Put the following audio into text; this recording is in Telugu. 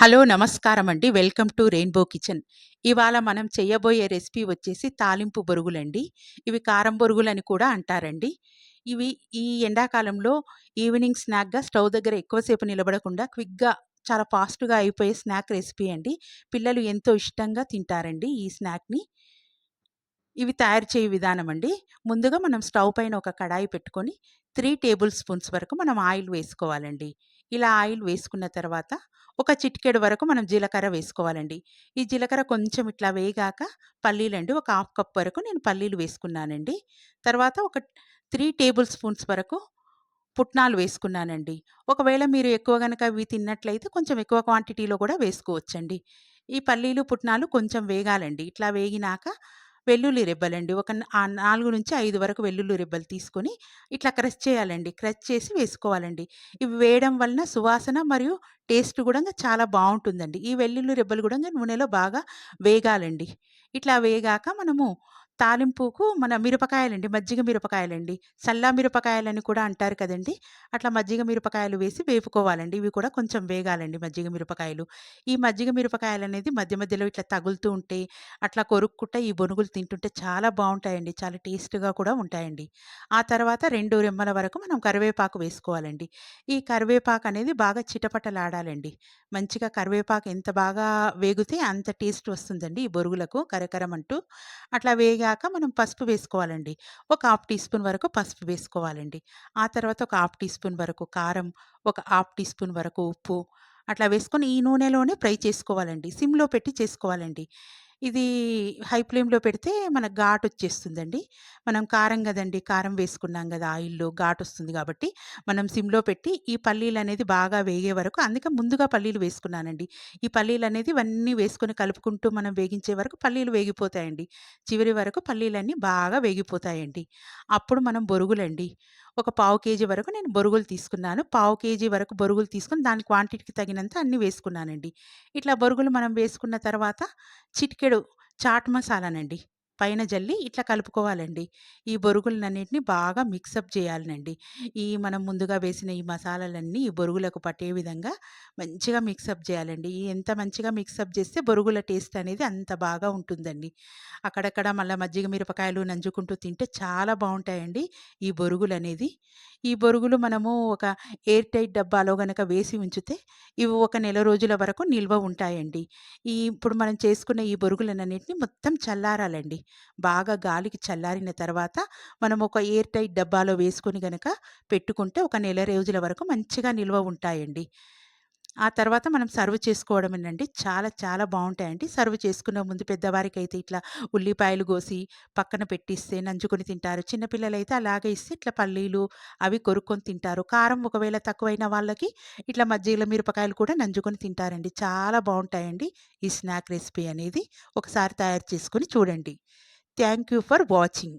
హలో నమస్కారం అండి వెల్కమ్ టు రెయిన్బో కిచెన్. ఇవాళ మనం చేయబోయే రెసిపీ వచ్చేసి తాలింపు బొరుగులండి. ఇవి కారం బొరుగులని కూడా అంటారండి. ఇవి ఈ ఎండాకాలంలో ఈవినింగ్ స్నాక్గా స్టవ్ దగ్గర ఎక్కువసేపు నిలబడకుండా క్విక్గా చాలా ఫాస్ట్గా అయిపోయే స్నాక్ రెసిపీ అండి. పిల్లలు ఎంతో ఇష్టంగా తింటారండి ఈ స్నాక్ని. ఇవి తయారు చేయే విధానం అండి. ముందుగా మనం స్టవ్ పైన ఒక కడాయి పెట్టుకొని త్రీ టేబుల్ స్పూన్స్ వరకు మనం ఆయిల్ వేసుకోవాలండి. ఇలా ఆయిల్ వేసుకున్న తర్వాత ఒక చిటికెడు వరకు మనం జీలకర్ర వేసుకోవాలండి. ఈ జీలకర్ర కొంచెం ఇట్లా వేగాక పల్లీలండి ఒక హాఫ్ కప్ వరకు నేను పల్లీలు వేసుకున్నానండి. తర్వాత ఒక త్రీ టేబుల్ స్పూన్స్ వరకు పుట్నాలు వేసుకున్నానండి. ఒకవేళ మీరు ఎక్కువ కనుక ఇవి తిన్నట్లయితే కొంచెం ఎక్కువ క్వాంటిటీలో కూడా వేసుకోవచ్చండి. ఈ పల్లీలు పుట్నాలు కొంచెం వేగాలండి. ఇట్లా వేగినాక వెల్లుల్లి రెబ్బలండి. ఒక నాలుగు నుంచి ఐదు వరకు వెల్లుల్లి రెబ్బలు తీసుకొని ఇట్లా క్రష్ చేయాలండి. క్రష్ చేసి వేసుకోవాలండి. ఇవి వేయడం వలన సువాసన మరియు టేస్ట్ కూడా చాలా బాగుంటుందండి. ఈ వెల్లుల్లి రెబ్బలు కూడా నూనెలో బాగా వేగాలండి. ఇట్లా వేగాక మనము తాలింపుకు మన మిరపకాయలండి మజ్జిగ మిరపకాయలండి. సల్లా మిరపకాయలని కూడా అంటారు కదండి. అట్లా మజ్జిగ మిరపకాయలు వేసి వేపుకోవాలండి. ఇవి కూడా కొంచెం వేగాలండి మజ్జిగ మిరపకాయలు. ఈ మజ్జిగ మిరపకాయలు అనేది మధ్య మధ్యలో ఇట్లా తగులుతూ ఉంటే అట్లా కొరుక్కుంటే ఈ బొనుగులు తింటుంటే చాలా బాగుంటాయండి. చాలా టేస్ట్గా కూడా ఉంటాయండి. ఆ తర్వాత రెండు రెమ్మల వరకు మనం కరివేపాకు వేసుకోవాలండి. ఈ కరివేపాకు అనేది బాగా చిటపటలాడాలండి. మంచిగా కరివేపాకు ఎంత బాగా వేగితే అంత టేస్ట్ వస్తుందండి ఈ బొరుగులకు కరకరమంటూ. అట్లా వేగా వేగాక మనం పసుపు వేసుకోవాలండి. ఒక హాఫ్ టీ స్పూన్ వరకు పసుపు వేసుకోవాలండి. ఆ తర్వాత ఒక హాఫ్ టీ స్పూన్ వరకు కారం ఒక హాఫ్ టీ స్పూన్ వరకు ఉప్పు అట్లా వేసుకొని ఈ నూనెలోనే ఫ్రై చేసుకోవాలండి. సిమ్లో పెట్టి చేసుకోవాలండి. ఇది హై ఫ్లేమ్‌లో పెడితే మనకు ఘాటు వచ్చేస్తుందండి. మనం కారం కదండి కారం వేసుకున్నాం కదా ఆయిల్‌లో ఘాటొస్తుంది కాబట్టి మనం సిమ్‌లో పెట్టి ఈ పల్లీలు అనేది బాగా వేగే వరకు అందుకే ముందుగా పల్లీలు వేసుకున్నానండి. ఈ పల్లీలు అనేది ఇవన్నీ వేసుకొని కలుపుకుంటూ మనం వేగించే వరకు పల్లీలు వేగిపోతాయండి. చివరి వరకు పల్లీలన్నీ బాగా వేగిపోతాయండి. అప్పుడు మనం బొరుగులండి. ఒక పావు కేజీ వరకు నేను బొరుగులు తీసుకున్నాను. పావు కేజీ వరకు బొరుగులు తీసుకొని దాని క్వాంటిటీకి తగినంత అన్నీ వేసుకున్నానండి. ఇట్లా బొరుగులు మనం వేసుకున్న తర్వాత చిటికెడు చాట్ మసాలానండి. పైన జల్లి ఇట్లా కలుపుకోవాలండి. ఈ బొరుగులన్నిటిని బాగా మిక్సప్ చేయాలనండి. ఈ మనం ముందుగా వేసిన ఈ మసాలాలన్నీ ఈ బొరుగులకు పట్టే విధంగా మంచిగా మిక్సప్ చేయాలండి. ఎంత మంచిగా మిక్సప్ చేస్తే బొరుగుల టేస్ట్ అనేది అంత బాగా ఉంటుందండి. అక్కడక్కడ మళ్ళీ మజ్జిగ మిరపకాయలు నంజుకుంటూ తింటే చాలా బాగుంటాయండి ఈ బొరుగులనేది. ఈ బొరుగులు మనము ఒక ఎయిర్ టైట్ డబ్బాలో గనక వేసి ఉంచితే ఇవి ఒక నెల రోజుల వరకు నిల్వ ఉంటాయండి. ఈ ఇప్పుడు మనం చేసుకున్న ఈ బొరుగులన్నింటినీ మొత్తం చల్లారాలండి. బాగా గాలికి చల్లారిన తర్వాత మనం ఒక ఎయిర్ టైట్ డబ్బాలో వేసుకొని గనక పెట్టుకుంటే ఒక నెల రోజుల వరకు మంచిగా నిల్వ ఉంటాయండి. ఆ తర్వాత మనం సర్వ్ చేసుకోవడమేనండి. చాలా చాలా బాగుంటాయండి సర్వ్ చేసుకునే ముందు పెద్దవారికైతే ఇట్లా ఉల్లిపాయలు కోసి పక్కన పెట్టిస్తే నంజుకొని తింటారు. చిన్నపిల్లలు అయితే అలాగే ఇస్తే ఇట్లా పల్లీలు అవి కొరుక్కొని తింటారు. కారం ఒకవేళ తక్కువైన వాళ్ళకి ఇట్లా మజ్జిగల మిరపకాయలు కూడా నంజుకొని తింటారండి. చాలా బాగుంటాయండి ఈ స్నాక్ రెసిపీ అనేది. ఒకసారి తయారు చేసుకొని చూడండి. Thank you for watching.